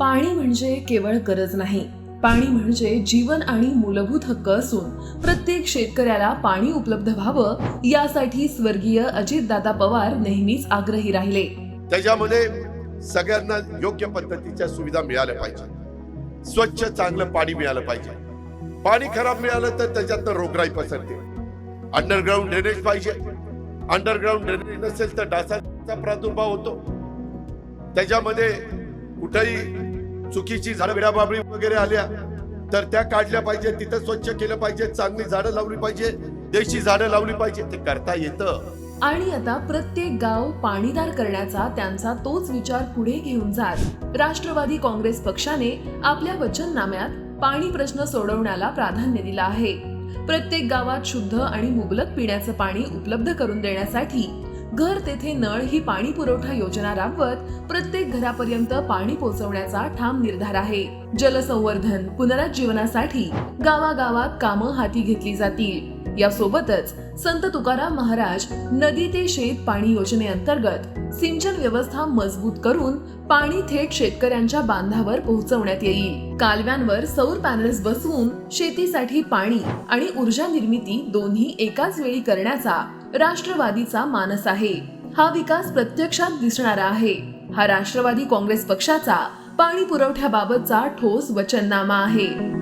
पाणी म्हणजे केवळ गरज नाही. पाणी म्हणजे जीवन आणि मूलभूत हक्क असून प्रत्येक शेतकऱ्याला पाणी उपलब्ध व्हावं यासाठी स्वर्गीय अजितदादा पवार नेहमीच आग्रही राहिले. त्याच्यामध्ये सगळ्यांना योग्य पद्धतीच्या सुविधा मिळाल्या पाहिजे. स्वच्छ चांगलं पाणी मिळालं पाहिजे. पाणी खराब मिळालं तर त्याच्यातनं रोगराई पसरते. अंडरग्राऊंड ड्रेनेज पाहिजे. अंडरग्राऊंड ड्रेनेज नसेल तर डासाचा प्रादुर्भाव होतो. त्याच्यामध्ये कुठेही चुकीची झाडं विडाबाबळी वगैरे आल्या तर त्या काढल्या पाहिजे तिथं स्वच्छ केलं पाहिजे चांगली झाडं लावली पाहिजे देशी झाडं लावली पाहिजे ते करता येतं. आणि आता प्रत्येक गाव पाणीदार करण्याचा त्यांचा तोच विचार पुढे घेऊन जात. राष्ट्रवादी काँग्रेस पक्षाने आपल्या वचननाम्यात पाणी प्रश्न सोडवण्याला प्राधान्य दिलं आहे. प्रत्येक गावात शुद्ध आणि मुबलक पिण्याचं पाणी उपलब्ध करून देण्यासाठी घर तेथे नळ ही पाणी पुरवठा योजना राबवत प्रत्येक घरापर्यंत पाणी पोहोचवण्याचा ठाम निर्धार आहे. जलसंवर्धन पुनरुज्जीवनासाठी गावागावात कामं हाती घेतली जातील. यासोबतच संत तुकाराम महाराज नदी ते शेत पाणी योजनेअंतर्गत सिंचन व्यवस्था मजबूत करून पाणी थेट शेतकऱ्यांच्या बांधावर पोहोचवण्यात येईल. कालव्यांवर सौर पॅनल्स बसवून शेतीसाठी पाणी आणि ऊर्जा निर्मिती दोन्ही एकाच वेळी करण्याचा राष्ट्रवादीचा मानस आहे. हा विकास प्रत्यक्षात दिसणारा आहे. हा राष्ट्रवादी काँग्रेस पक्षाचा पाणी पुरवठ्याबाबतचा ठोस वचननामा आहे.